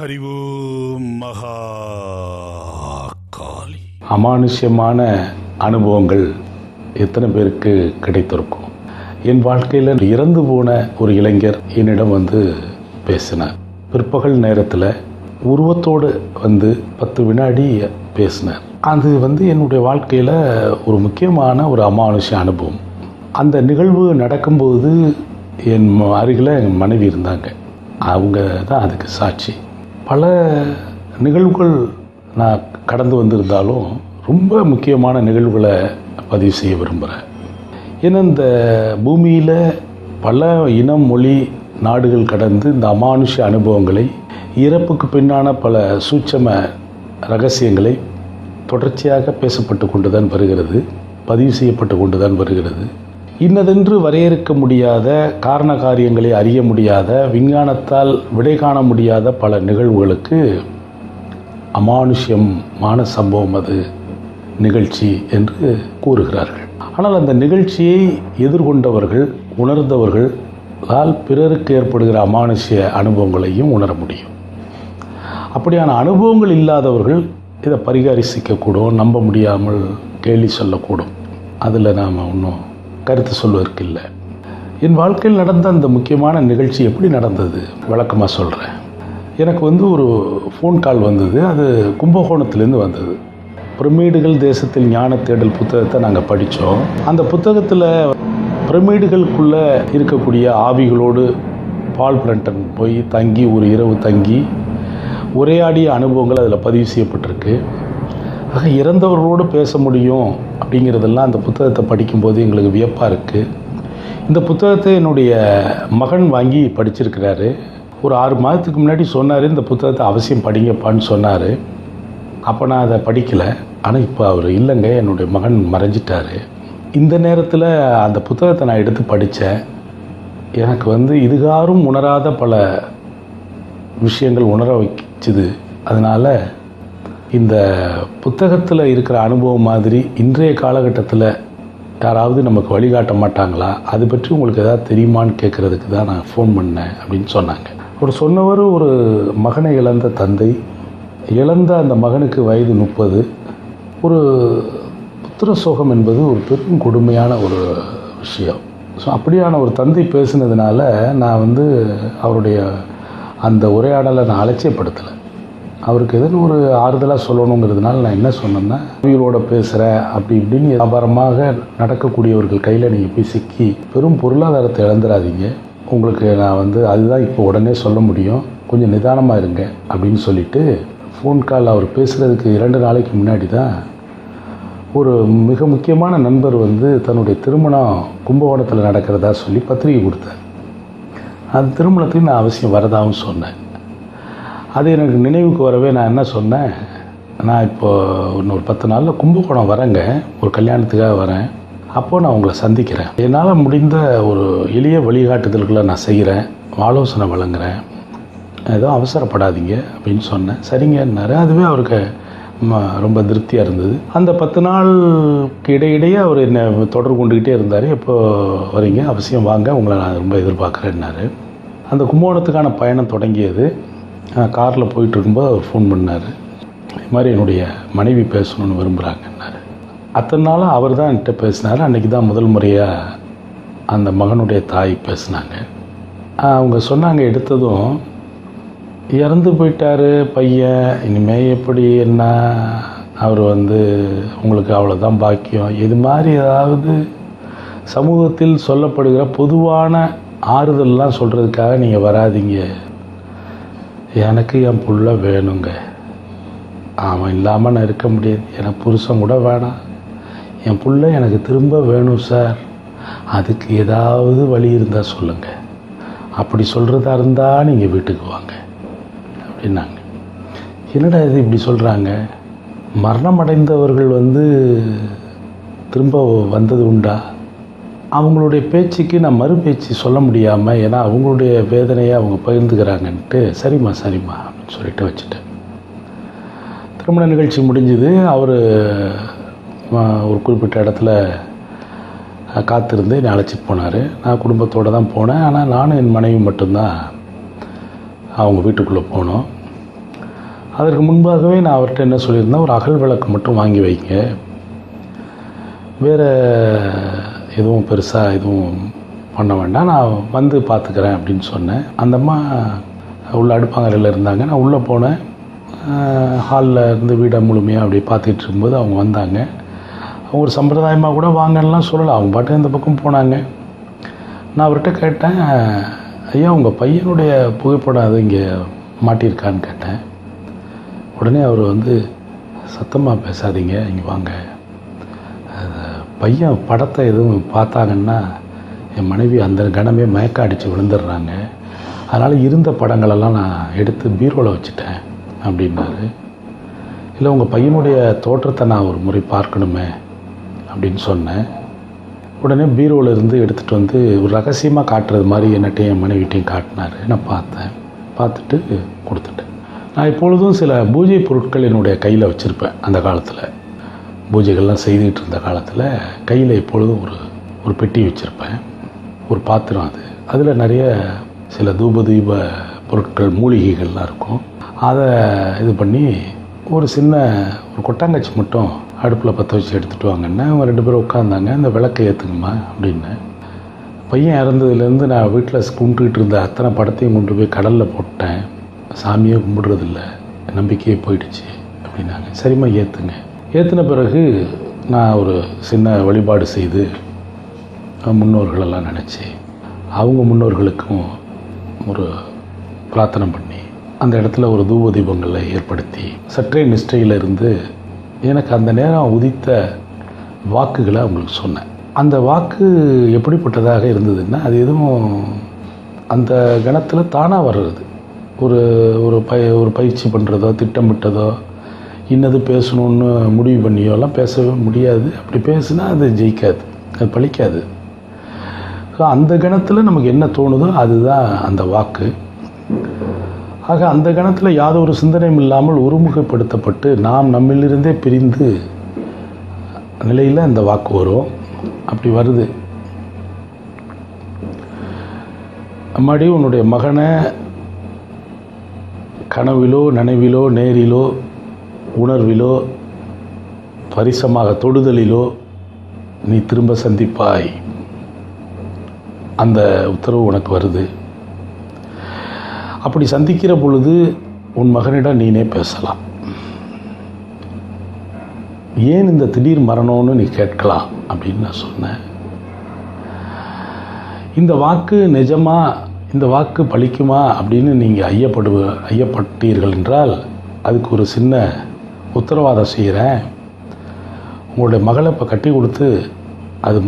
ஹரி ஓம் மகா காளி அமானுஷ்யமான அனுபவங்கள் எத்தனை பேருக்கு கிடைத்திருக்கும்? என் வாழ்க்கையில் இறந்து போன ஒரு இளைஞர் என்னிடம் வந்து பேசினார். பிற்பகல் நேரத்தில் உருவத்தோடு வந்து பத்து வினாடி பேசினார். அது வந்து என்னுடைய வாழ்க்கையில் ஒரு முக்கியமான ஒரு அமானுஷ்ய அனுபவம். அந்த நிகழ்வு நடக்கும்போது என் அருகில் என் மனைவி இருந்தாங்க. அவங்க தான் அதுக்கு சாட்சி. பல நிகழ்வுகள் நான் கடந்து வந்திருந்தாலும் ரொம்ப முக்கியமான நிகழ்வுகளை பதிவு செய்ய விரும்புகிறேன் ஏன்னா இந்த பூமியில் பல இனம் மொழி நாடுகள் கடந்து இந்த அமானுஷ அனுபவங்களை இறப்புக்கு பின்னான பல சூட்சம ரகசியங்களை தொடர்ச்சியாக பேசப்பட்டு கொண்டுதான் வருகிறது பதிவு செய்யப்பட்டு கொண்டு தான் வருகிறது. இன்னதென்று வரையறுக்க முடியாத காரண காரியங்களை அறிய முடியாத விஞ்ஞானத்தால் விடை காண முடியாத பல நிகழ்வுகளுக்கு அமானுஷ்யமான சம்பவம் அது நிகழ்ச்சி என்று கூறுகிறார்கள். ஆனால் அந்த நிகழ்ச்சியை எதிர்கொண்டவர்கள் உணர்ந்தவர்களால் பிறருக்கு ஏற்படுகிற அமானுஷ்ய அனுபவங்களையும் உணர முடியும். அப்படியான அனுபவங்கள் இல்லாதவர்கள் இதை பரிகாரிசிக்கக்கூடும் நம்ப முடியாமல் கேலி சொல்லக்கூடும். அதில் நாம் ஒன்றும் கருத்து சொல்வதற்கு இல்லை என் வாழ்க்கையில் நடந்த அந்த முக்கியமான நிகழ்ச்சி எப்படி நடந்தது? வழக்கமாக சொல்கிறேன் எனக்கு வந்து ஒரு ஃபோன் கால் வந்தது. அது கும்பகோணத்துலேருந்து வந்தது. பிரமிடுகள் தேசத்தில் ஞான தேடல் புத்தகத்தை நாங்கள் படித்தோம் அந்த புத்தகத்தில் பிரமிடுகளுக்குள்ளே இருக்கக்கூடிய ஆவிகளோடு பால் பிரண்டன் போய் தங்கி ஒரு இரவு தங்கி உரையாடிய அனுபவங்கள் அதில் பதிவு செய்யப்பட்டிருக்கு. இறந்தவர்களோடு பேச முடியும் அப்படிங்கிறதெல்லாம் அந்த புத்தகத்தை படிக்கும்போது எங்களுக்கு வியப்பாக இருக்குது இந்த புத்தகத்தை என்னுடைய மகன் வாங்கி படிச்சிருக்கிறாரு. ஒரு ஆறு மாதத்துக்கு முன்னாடி சொன்னார் இந்த புத்தகத்தை அவசியம் படிங்கப்பான்னு சொன்னார். அப்போ நான் அதை படிக்கலை. ஆனால் இப்போ அவர் இல்லைங்க என்னுடைய மகன் மறைஞ்சிட்டார். இந்த நேரத்தில் அந்த புத்தகத்தை நான் எடுத்து படித்தேன் எனக்கு வந்து இதுகாரும் உணராத பல விஷயங்கள் உணர வச்சுது அதனால் இந்த புத்தகத்தில் இருக்கிற அனுபவம் மாதிரி இன்றைய காலகட்டத்தில் யாராவது நமக்கு வழிகாட்ட மாட்டாங்களா? அது பற்றி உங்களுக்கு எதாவது தெரியுமான்னு கேட்குறதுக்கு தான் நான் ஃபோன் பண்ணேன் அப்படின்னு சொன்னாங்க. அவர் சொன்னவர் ஒரு மகனை இழந்த தந்தை. இழந்த அந்த மகனுக்கு வயது முப்பது. ஒரு புத்திர சோகம் என்பது ஒரு பெரும் கொடுமையான ஒரு விஷயம். ஸோ அப்படியான ஒரு தந்தை பேசினதுனால நான் வந்து அவருடைய அந்த உரையாடலை நான் அலட்சியப்படுத்தலை. அவருக்கு எதுன்னு ஒரு ஆறுதலாக சொல்லணுங்கிறதுனால நான் என்ன சொன்னேன்னா உயிரோட பேசுகிறேன் அப்படி இப்படின்னு வியாபாரமாக நடக்கக்கூடியவர்கள் கையில் நீங்கள் போய் சிக்கி பெரும் பொருளாதாரத்தை இழந்துடாதீங்க உங்களுக்கு நான் வந்து அதுதான் இப்போ உடனே சொல்ல முடியும். கொஞ்சம் நிதானமாக இருங்க அப்படின்னு சொல்லிட்டு ஃபோன் கால் அவர் பேசுகிறதுக்கு இரண்டு நாளைக்கு முன்னாடி தான் ஒரு மிக முக்கியமான நண்பர் வந்து தன்னுடைய திருமணம் கும்பகோணத்தில் நடக்கிறதா சொல்லி பத்திரிகை கொடுத்தார். அந்த திருமணத்துக்கு நான் அவசியம் வரதாகவும் சொன்னேன். அது எனக்கு நினைவுக்கு வரவே நான் என்ன சொன்னேன்? நான் இப்போது இன்னொரு பத்து நாளில் கும்பகோணம் வரேங்க. ஒரு கல்யாணத்துக்காக வரேன். அப்போது நான் உங்களை சந்திக்கிறேன். என்னால் முடிந்த ஒரு எளிய வழிகாட்டுதல்களை நான் செய்கிறேன். ஆலோசனை வழங்குறேன். எதுவும் அவசரப்படாதீங்க அப்படின்னு சொன்னேன். சரிங்கன்னாரு. அதுவே அவருக்கு ரொம்ப திருப்தியாக இருந்தது. அந்த பத்து நாளுக்கு இடையிடையே அவர் என்னை தொடர்பு கொண்டுக்கிட்டே இருந்தார். எப்போ வரீங்க? அவசியம் வாங்க. உங்களை நான் ரொம்ப எதிர்பார்க்குறேன்னாரு. அந்த கும்பகோணத்துக்கான பயணம் தொடங்கியது. காரில் போயிட்டு இருக்கும்போது அவர் ஃபோன் பண்ணார். இது மாதிரி என்னுடைய மனைவி பேசணும்னு விரும்புகிறாங்கன்னாரு அத்தனை நாளும் அவர் தான் என்கிட்ட பேசினார். அன்றைக்கி தான் முதல் முறையாக அந்த மகனுடைய தாய் பேசினாங்க. அவங்க சொன்னாங்க எடுத்ததும் இறந்து போயிட்டாரு பையன் இனிமேல் எப்படி என்ன அவர் வந்து உங்களுக்கு அவ்வளோதான் பாக்கியம். இது மாதிரி ஏதாவது சமூகத்தில் சொல்லப்படுகிற பொதுவான ஆறுதல்லாம் சொல்கிறதுக்காக நீங்கள் வராதீங்க. எனக்கு என் புள்ள வேணுங்க. அவன் இல்லாமல் நான் இருக்க முடியாது. எனக்கு புருஷன் கூட வேணாம். என் புள்ள எனக்கு திரும்ப வேணும் சார். அதுக்கு ஏதாவது வழி இருந்தால் சொல்லுங்கள் அப்படி சொல்கிறதா இருந்தால் நீங்கள் வீட்டுக்கு வாங்க. அப்படின்னாங்க. என்னடா இது இப்படி சொல்கிறாங்க மரணம் அடைந்தவர்கள் வந்து திரும்ப வந்தது உண்டா? அவங்களுடைய பேச்சுக்கு நான் மறுபேச்சு சொல்ல முடியாமல் ஏன்னா அவங்களுடைய வேதனையை அவங்க பகிர்ந்துக்கிறாங்கன்ட்டு சரிம்மா சரிம்மா அப்படின்னு சொல்லிட்டு வச்சுட்டேன். திருமண நிகழ்ச்சி முடிஞ்சுது. அவர் ஒரு குறிப்பிட்ட இடத்துல காத்திருந்து என்னை அழைச்சிட்டு போனார். நான் குடும்பத்தோடு தான் போனேன். ஆனால் நானும் என் மனைவி மட்டும்தான் அவங்க வீட்டுக்குள்ளே போனோம். அதற்கு முன்பாகவே நான் அவர்கிட்ட என்ன சொல்லியிருந்தேன் ஒரு அகல் விளக்கு மட்டும் வாங்கி வைங்க. வேறு எதுவும் பெருசாக எதுவும் பண்ண வேண்டாம். நான் வந்து பார்த்துக்கிறேன் அப்படின்னு சொன்னேன். அந்த அம்மா உள்ள அடுப்பாங்கரையில் இருந்தாங்க. நான் உள்ளே போனேன். ஹாலில் இருந்து வீடை முழுமையாக அப்படி பார்த்துட்டு இருக்கும்போது அவங்க வந்தாங்க. அவங்க ஒரு சம்பிரதாயமாக கூட வாங்கலாம் சொல்லலை. அவங்க பாட்டு இந்த பக்கம் போனாங்க. நான் அவர்கிட்ட கேட்டேன் ஐயா உங்கள் பையனுடைய புகைப்படம் அது இங்கே மாட்டியிருக்கான்னு கேட்டேன். உடனே அவர் வந்து சத்தமாக பேசாதீங்க இங்கே வாங்க. பையன் படத்தை எதுவும் பார்த்தாங்கன்னா என் மனைவி அந்த கணமே மயக்க அடித்து விழுந்துடுறாங்க. அதனால் இருந்த படங்களெல்லாம் நான் எடுத்து பீரோவில் வச்சுட்டேன் அப்படின்னாரு. இல்லை உங்கள் பையனுடைய தோற்றத்தை நான் ஒரு முறை பார்க்கணுமே அப்படின்னு சொன்னேன். உடனே பீரோவில் இருந்து எடுத்துகிட்டு வந்து ஒரு ரகசியமாக காட்டுறது மாதிரி என்னட்டையும் என் மனைவிட்டையும் காட்டினாரு. நான் பார்த்தேன். பார்த்துட்டு கொடுத்துட்டேன். நான் இப்பொழுதும் சில பூஜை பொருட்கள் என்னுடைய கையில் வச்சுருப்பேன் அந்த காலத்தில். பூஜைகள்லாம் செய்துக்கிட்டு இருந்த காலத்தில் கையில் எப்பொழுதும் ஒரு ஒரு பெட்டி வச்சுருப்பேன். ஒரு பாத்திரம் அது. அதில் நிறைய சில தூப தீப பொருட்கள் மூலிகைகள்லாம் இருக்கும். அதை இது பண்ணி ஒரு சின்ன ஒரு கொட்டாங்கச்சி மட்டும் அடுப்பில் பற்ற வச்சு எடுத்துகிட்டு வாங்கன்னா அவங்க ரெண்டு பேரும் உட்காந்தாங்க. இந்த விளக்கை ஏற்றுங்கம்மா அப்படின்னு. பையன் இறந்ததுலேருந்து நான் வீட்டில் கும்பிட்டுக்கிட்டு இருந்த அத்தனை படத்தையும் கொண்டு போய் கடலில் போட்டேன். சாமியே கும்பிடுறதில்ல. நம்பிக்கையே போயிடுச்சு அப்படின்னாங்க. சரிம்மா ஏற்றுங்க ஏற்றின பிறகு நான் ஒரு சின்ன வழிபாடு செய்து முன்னோர்களெல்லாம் நினச்சி அவங்க முன்னோர்களுக்கும் ஒரு பிரார்த்தனை பண்ணி அந்த இடத்துல ஒரு தூப தீபங்களை ஏற்படுத்தி சற்றே நிஷ்டையில் இருந்து எனக்கு அந்த நேரம் உதித்த வாக்குகளை அவங்களுக்கு சொன்னேன். அந்த வாக்கு எப்படிப்பட்டதாக இருந்ததுன்னா அது எதுவும் அந்த கணத்தில் தானாக வர்றது. ஒரு ஒரு பய ஒரு பயிற்சி பண்ணுறதோ திட்டமிட்டதோ இன்னது பேசணுன்னு முடிவு பண்ணியோலாம் பேசவே முடியாது. அப்படி பேசுனா அது ஜெயிக்காது. அது பழிக்காது. ஸோ அந்த கணத்தில் நமக்கு என்ன தோணுதோ அதுதான் அந்த வாக்கு. ஆக அந்த கணத்தில் யாதொரு சிந்தனையும் இல்லாமல் ஒருமுகப்படுத்தப்பட்டு நாம் நம்மிலிருந்தே பிரிந்து நிலையில் அந்த வாக்கு வரும். அப்படி வருது. அம்மாடி உன்னுடைய மகனை கனவிலோ நனவிலோ நேரிலோ உணர்விலோ பரிசமாக தொடுதலிலோ நீ திரும்ப சந்திப்பாய். அந்த உத்தரவு உனக்கு வருது. அப்படி சந்திக்கிற பொழுது உன் மகனிடம் நீனே பேசலாம். ஏன் இந்த திடீர் மரணம்னு நீ கேட்கலாம் அப்படின்னு நான் சொன்னேன். இந்த வாக்கு நிஜமா இந்த வாக்கு பலிக்குமா அப்படின்னு நீங்கள் ஐயப்படுவ ஐயப்பட்டீர்கள் என்றால் அதுக்கு ஒரு சின்ன உத்தரவாதம் செய்கிறேன். உங்களுடைய மகளை இப்போ கட்டி கொடுத்து அது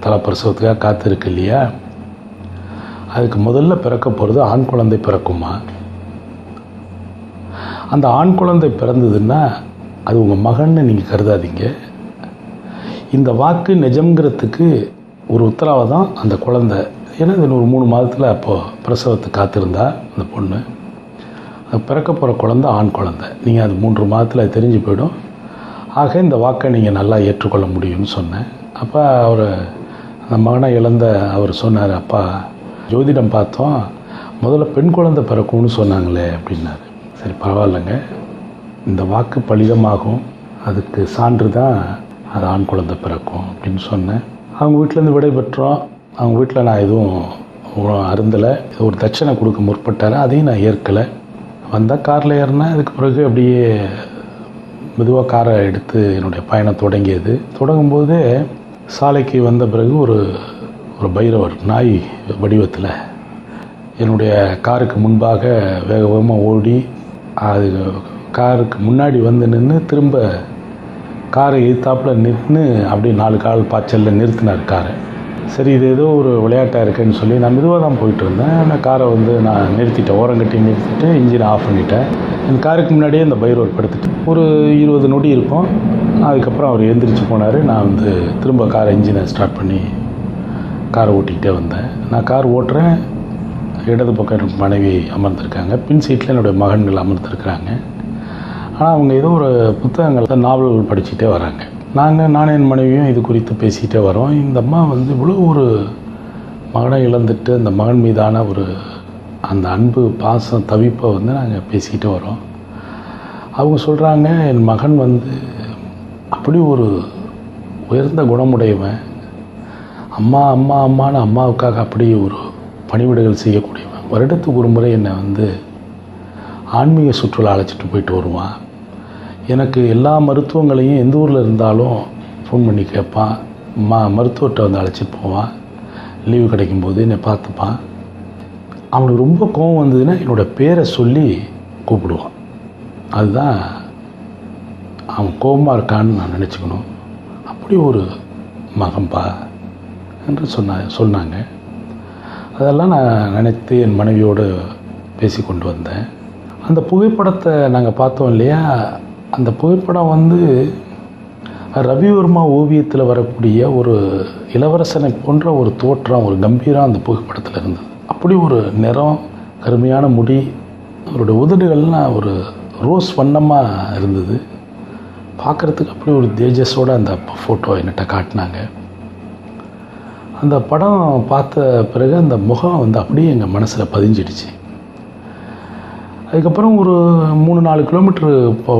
தலைப்பிரசவத்துக்காக காத்திருக்கு இல்லையா? அதுக்கு முதல்ல பிறக்க போகிறது ஆண் குழந்தை பிறக்குமா? அந்த ஆண் குழந்தை பிறந்ததுன்னா அது உங்கள் மகன்னு நீங்கள் கருதாதீங்க. இந்த வாக்கு நிஜங்கிறதுக்கு ஒரு உத்தரவாதம் அந்த குழந்தை. ஏன்னா இது ஒரு மூணு மாதத்தில் அப்போது பிரசவத்துக்கு காத்திருந்தா அந்த பொண்ணு. பிறக்க போகிற குழந்தை ஆண் குழந்தை. நீங்கள் அது மூன்று மாதத்தில் அது தெரிஞ்சு போயிடும். ஆக இந்த வாக்கை நீங்கள் நல்லா ஏற்றுக்கொள்ள முடியும்னு சொன்னேன். அப்போ அவர் அந்த மகனை இழந்த அவர் சொன்னார் அப்பா ஜோதிடம் பார்த்தோம் முதல்ல பெண் குழந்தை பிறக்கும்னு சொன்னாங்களே அப்படின்னாரு. சரி பரவாயில்லைங்க. இந்த வாக்கு பலிதமாகும். அதுக்கு சான்று தான் அது ஆண் குழந்தை பிறக்கும் அப்படின்னு சொன்னேன். அவங்க வீட்டிலேருந்து விடைபெற்றோம். அவங்க வீட்டில் நான் எதுவும் அருந்தலை. ஒரு தட்சணை கொடுக்க முற்பட்டார். அதையும் நான் ஏற்கலை. வந்தால் காரில் ஏறினேன் அதுக்கு பிறகு அப்படியே மெதுவாக காரை எடுத்து என்னுடைய பயணம் தொடங்கியது. தொடங்கும்போது சாலைக்கு வந்த பிறகு ஒரு ஒரு பைரவர் நாய் வடிவத்தில் என்னுடைய காருக்கு முன்பாக வேக வேகமாக ஓடி அது காருக்கு முன்னாடி வந்து நின்று திரும்ப காரை எதிர்த்தாப்புல நின்று அப்படியே நாலு கால் பாய்ச்சலில் நிறுத்தினார் காரை. சரி இது ஏதோ ஒரு விளையாட்டாக இருக்குன்னு சொல்லி நான் மெதுவாக தான் போயிட்டு இருந்தேன். ஆனால் காரை வந்து நான் நிறுத்திட்டேன். ஓரங்கட்டி நிறுத்திட்டு இன்ஜினை ஆஃப் பண்ணிட்டேன். என் காருக்கு முன்னாடியே இந்த பைரோர் படுத்துட்டு ஒரு இருபது நொடி இருக்கும். அதுக்கப்புறம் அவர் எழுந்திரிச்சு போனார். நான் வந்து திரும்ப காரை இன்ஜினை ஸ்டார்ட் பண்ணி காரை ஓட்டிக்கிட்டே வந்தேன். நான் கார் ஓட்டுறேன். இடது பக்கம் எனக்கு மனைவி அமர்ந்திருக்காங்க. பின் சீட்டில் என்னுடைய மகன்கள் அமர்ந்திருக்கிறாங்க. ஆனால் அவங்க ஏதோ ஒரு புத்தகங்கள் நாவல்கள் படிச்சுட்டே வராங்க. நாங்கள் நானும் என் மனைவியும் இது குறித்து பேசிக்கிட்டே வரோம். இந்த அம்மா வந்து இவ்வளோ ஒரு மகனை இழந்துட்டு அந்த மகன் மீதான ஒரு அந்த அன்பு பாசம் தவிப்பை வந்து நாங்கள் பேசிக்கிட்டே வரோம். அவங்க சொல்கிறாங்க என் மகன் வந்து அப்படி ஒரு உயர்ந்த குணமுடையவன். அம்மா அம்மா அம்மானு அம்மாவுக்காக அப்படி ஒரு பணிவிடைகள் செய்யக்கூடியவன். வருடத்துக்கு ஒரு முறை என்னை வந்து ஆன்மீக சுற்றுலா அழைச்சிட்டு போயிட்டு வருவான். எனக்கு எல்லா மருத்துவங்களையும் எந்த ஊரில் இருந்தாலும் ஃபோன் பண்ணி கேட்பான் மா மருத்துவர்கிட்ட வந்து அழைச்சிட்டு போவான் லீவு கிடைக்கும்போது என்னை பார்த்துப்பான் அவனுக்கு ரொம்ப கோவம் வந்ததுன்னா என்னோட பேரை சொல்லி கூப்பிடுவான் அதுதான் அவன் கோபமாக இருக்கான்னு நான் நினச்சிக்கணும். அப்படி ஒரு மகன்பா என்று சொன்ன சொன்னாங்க. அதெல்லாம் நான் நினைத்து என் மனைவியோடு பேசி கொண்டு வந்தேன். அந்த புகைப்படத்தை நாங்கள் பார்த்தோம் இல்லையா? அந்த புகைப்படம் வந்து ரவிவர்மா ஓவியத்தில் வரக்கூடிய ஒரு இளவரசனை போன்ற ஒரு தோற்றம் ஒரு கம்பீரம் அந்த புகைப்படத்தில் இருந்தது. அப்படி ஒரு நிறம் கருமையான முடி அவருடைய உதடுகள்லாம் ஒரு ரோஸ் வண்ணமாக இருந்தது. பார்க்குறதுக்கு அப்படி ஒரு தேஜஸோட அந்த ஃபோட்டோ என்கிட்ட காட்டினாங்க. அந்த படம் பார்த்த பிறகு அந்த முகம் வந்து அப்படியே எங்கள் மனசில் பதிஞ்சிடுச்சு. அதுக்கப்புறம் ஒரு மூணு நாலு கிலோமீட்ரு இப்போ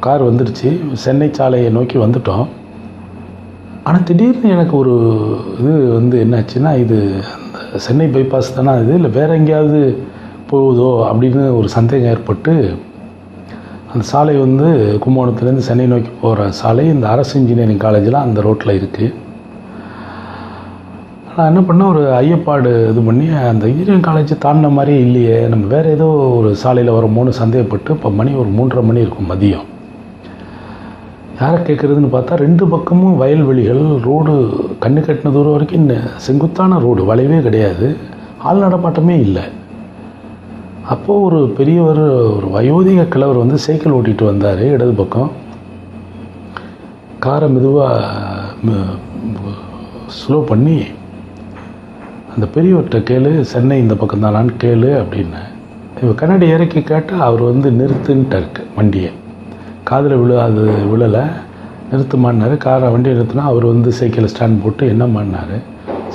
கார் வந்துடுச்சு சென்னை சாலையை நோக்கி வந்துட்டோம். ஆனால் திடீர்னு எனக்கு ஒரு இது வந்து என்னாச்சுன்னா இது அந்த சென்னை பைபாஸ் தானே இது? இல்லை வேறு எங்கேயாவது போகுதோ அப்படின்னு ஒரு சந்தேகம் ஏற்பட்டு அந்த சாலை வந்து கும்பகோணத்துலேருந்து சென்னை நோக்கி போகிற சாலை இந்த அரசு இன்ஜினியரிங் காலேஜில் அந்த ரோட்டில் இருக்குது நான் என்ன பண்ணேன் ஒரு ஐயப்பாடு இது பண்ணி அந்த இன்ஜினியரிங் காலேஜ் தாண்டின மாதிரியே இல்லையே. நம்ம வேறு ஏதோ ஒரு சாலையில் வருமோன்னு சந்தேகப்பட்டு இப்போ மணி ஒரு மூன்றரை மணி இருக்கும் மதியம். யாரை கேட்குறதுன்னு பார்த்தா ரெண்டு பக்கமும் வயல்வெளிகள் ரோடு கண்ணு கட்டின தூரம் வரைக்கும் இந்த செங்குத்தான ரோடு வளைவே கிடையாது. ஆள் நடமாட்டமே இல்லை. அப்போது ஒரு பெரியவர் ஒரு வயோதிக கிழவர் வந்து சைக்கிள் ஓட்டிகிட்டு வந்தார் இடது பக்கம். காரை மெதுவாக ஸ்லோ பண்ணி அந்த பெரியவர்கிட்ட கேளு சென்னை இந்த பக்கம் தானான்னு கேளு அப்படின்னேன் இவ கண்ணாடி இறக்கி கேட்டால் அவர் வந்து நிறுத்துன்ட்டாருக்கு வண்டியை. காதில் விழாது விழலை. நிறுத்துமான்னாரு. காரை வண்டியை நிறுத்தினா அவர் வந்து சைக்கிளை ஸ்டாண்ட் போட்டு என்ன பண்ணார்?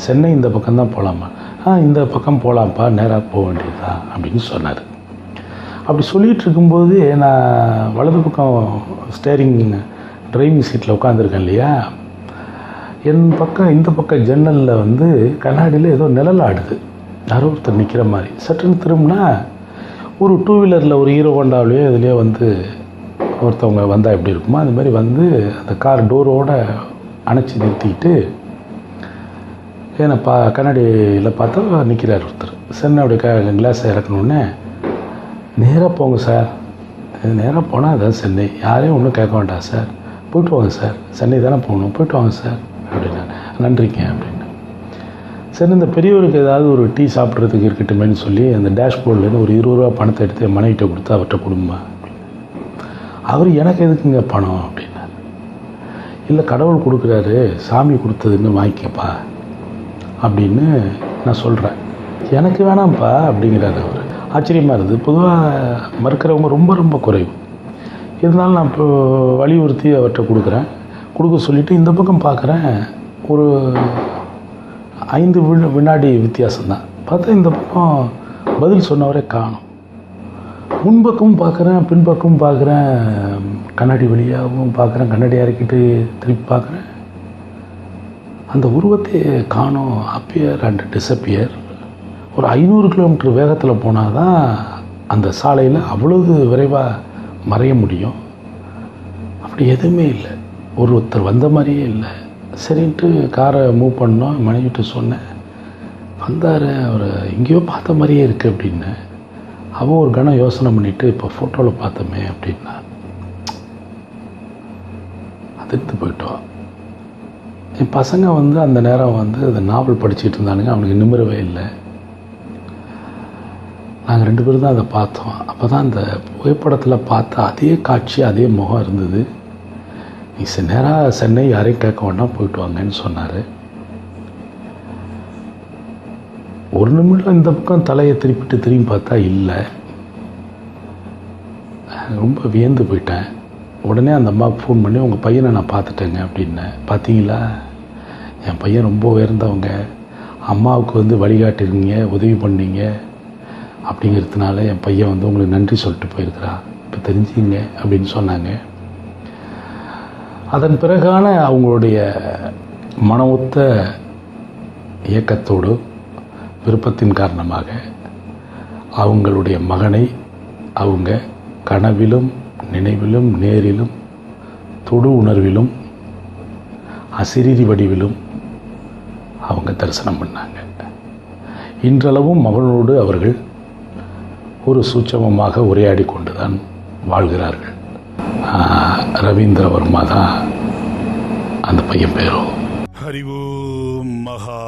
சென்னை இந்த பக்கம் தான் போகலாமா ஆ இந்த பக்கம் போகலாம்ப்பா நேராக போக வேண்டியதா அப்படின்னு சொன்னார். அப்படி சொல்லிகிட்டு இருக்கும்போது நான் வலது பக்கம் ஸ்டேரிங் டிரைவிங் சீட்டில் உட்காந்துருக்கேன் இல்லையா? என் பக்கம் இந்த பக்கம் ஜன்னலில் வந்து கண்ணாடியில் ஏதோ நிழல் ஆடுது யாரோ ஒருத்தர் நிற்கிற மாதிரி. சட்டுன்னு திரும்பினா ஒரு டூ வீலரில் ஒரு ஹீரோ ஹோண்டாவிலேயோ இதுலேயோ வந்து ஒருத்தவங்க வந்தால் எப்படி இருக்குமோ அது மாதிரி வந்து அந்த கார் டோரோட அணைச்சி நிறுத்திக்கிட்டு ஏன்னா பா கண்ணாடியில் பார்த்தா நிற்கிறார் ஒருத்தர். சென்னை அப்படி க கிளாஸை இறக்கணுன்னே நேராக போங்க சார் நேராக போனால் அதான் சென்னை. யாரையும் ஒன்றும் கேட்க வேண்டாம் சார் போயிட்டு வாங்க சார் சென்னை தானே போகணும். போயிட்டு வாங்க சார் அப்படின்னா நன்றிங்க அப்படின்னு. சரி இந்த பெரியவருக்கு ஏதாவது ஒரு டீ சாப்பிட்றதுக்கு இருக்கட்டுமேன்னு சொல்லி அந்த டேஷ்போர்ட்லேருந்து ஒரு இருபது ரூபா பணத்தை எடுத்து என் மனைவிட்ட கொடுத்து அவர்கிட்ட கொடுமா அவர் எனக்கு எதுக்குங்க பணம் அப்படின்னார் இல்லை கடவுள் கொடுக்குறாரு சாமி கொடுத்ததுன்னு வாங்கிக்கப்பா அப்படின்னு நான் சொல்கிறேன் எனக்கு வேணாம்ப்பா அப்படிங்கிறாரு அவர். ஆச்சரியமாக இருந்தது. பொதுவாக மறுக்கிறவங்க ரொம்ப ரொம்ப குறைவு. இருந்தாலும் நான் இப்போ வலியுறுத்தி அவர்கிட்ட கொடுக்குறேன். கொடுக்க சொல்லிவிட்டு இந்த பக்கம் பார்க்குறேன். ஒரு ஐந்து விழு வினாடி வித்தியாசம்தான். பார்த்தா இந்த பக்கம் பதில் சொன்னவரே காணும். முன்பக்கமும் பார்க்குறேன் பின்பக்கமும் பார்க்குறேன். கண்ணாடி வழியாகவும் பார்க்குறேன் கண்ணாடி இறக்கிட்டு திருப்பி பார்க்குறேன். அந்த உருவத்தை காணும் அப்பியர் அண்ட் டிசப்பியர் ஒரு ஐநூறு கிலோமீட்டர் வேகத்தில் போனால் தான் அந்த சாலையில் அவ்வளவு விரைவாக மறைய முடியும். அப்படி எதுவுமே இல்லை. ஒருத்தர் வந்த மாதிரியே இல்லை. சரின்ட்டு காரை மூவ் பண்ணோம். மனைவிட்டு சொன்னேன். வந்தார் அவர் எங்கேயோ பார்த்த மாதிரியே இருக்குது அப்படின்னு. அவன் ஒரு கணம் யோசனை பண்ணிவிட்டு இப்போ ஃபோட்டோவில் பார்த்தோமே அப்படின்னா அதிர்த்து போயிட்டோம். என் பசங்க வந்து அந்த நேரம் வந்து அந்த நாவல் படிச்சுட்டு இருந்தானுங்க. அவனுக்கு நிமிரவே இல்லை. நாங்கள் ரெண்டு பேரும் தான் அதை பார்த்தோம். அப்போ தான் அந்த புகைப்படத்தில் பார்த்த அதே காட்சி அதே முகம் இருந்தது. நீ நேராக சென்னை யாரையும் கேட்க வேண்டாம் போயிட்டு வாங்கன்னு சொன்னார். ஒரு நிமிடம் இந்த பக்கம் தலையை திருப்பிட்டு திரும்பி பார்த்தா இல்லை. ரொம்ப வியந்து போயிட்டேன். உடனே அந்த அம்மாவுக்கு ஃபோன் பண்ணி உங்கள் பையனை நான் பார்த்துட்டேங்க அப்படின்னேன் பார்த்தீங்களா? என் பையன் ரொம்ப உயர்ந்தவங்க. அம்மாவுக்கு வந்து வழிகாட்டிருங்க உதவி பண்ணீங்க அப்படிங்கிறதுனால என் பையன் வந்து உங்களுக்கு நன்றி சொல்லிட்டு போயிருக்கிறான் இப்போ தெரிஞ்சுங்க அப்படின்னு சொன்னாங்க. அதன் பிறகான அவங்களுடைய மன இயக்கத்தோடு விருப்பத்தின் காரணமாக அவங்களுடைய மகனை அவங்க கனவிலும் நினைவிலும் நேரிலும் தொடு உணர்விலும் அசிரீரி வடிவிலும் அவங்க தரிசனம் பண்ணாங்க. இன்றளவும் மகனோடு அவர்கள் ஒரு சூட்சமமாக உரையாடி கொண்டுதான் வாழ்கிறார்கள். ரவீந்திரவர்மா தான் அந்த பையன் பேரும் ஹரிவோம் மகா